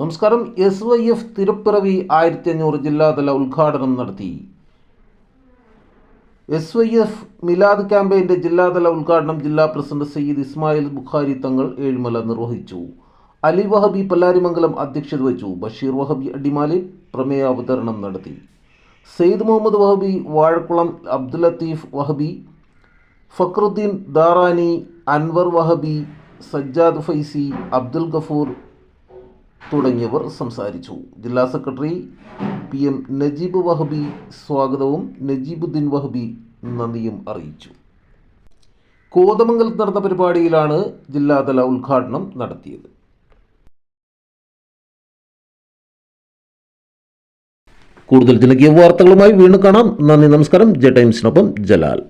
നമസ്കാരം. S Y F തിരുപ്പിറവി ആയിരത്തി അഞ്ഞൂറ് ജില്ലാതല ഉദ്ഘാടനം നടത്തി. എസ് വൈ എഫ് മിലാദ് ക്യാമ്പയിന്റെ ജില്ലാതല ഉദ്ഘാടനം ജില്ലാ പ്രസിഡന്റ് സയ്യിദ് ഇസ്മായിൽ ബുഖാരി തങ്ങൾ ഏഴുമല നിർവഹിച്ചു. അലി വഹബി പല്ലാരിമംഗലം അധ്യക്ഷത വഹിച്ചു. ബഷീർ വഹബി അടിമാലി പ്രമേയ അവതരണം നടത്തി. സെയ്ദ് മുഹമ്മദ് വഹബി വാഴക്കുളം അബ്ദുൽ ലത്തീഫ് വഹബി ഫക്രുദ്ദീൻ ദാറാനി അൻവർ വഹബി സജ്ജാദ് ഫൈസി അബ്ദുൽ ഗഫൂർ തുടങ്ങിയവർ സംസാരിച്ചു. ജില്ലാ secretary P M Najeeb Wahabi സ്വാഗതവും നജീബുദ്ദീൻ വഹബി നന്ദിയും അറിയിച്ചു. കോതമംഗലത്ത് നടന്ന പരിപാടിയിലാണ് ജില്ലാതല ഉദ്ഘാടനം നടത്തിയത്. കൂടുതൽ ജനകീയ വാർത്തകളുമായി വീണ്ടും കാണാം. നന്ദി നമസ്കാരം. ജെ ടൈംസിനൊപ്പം ജലാൽ.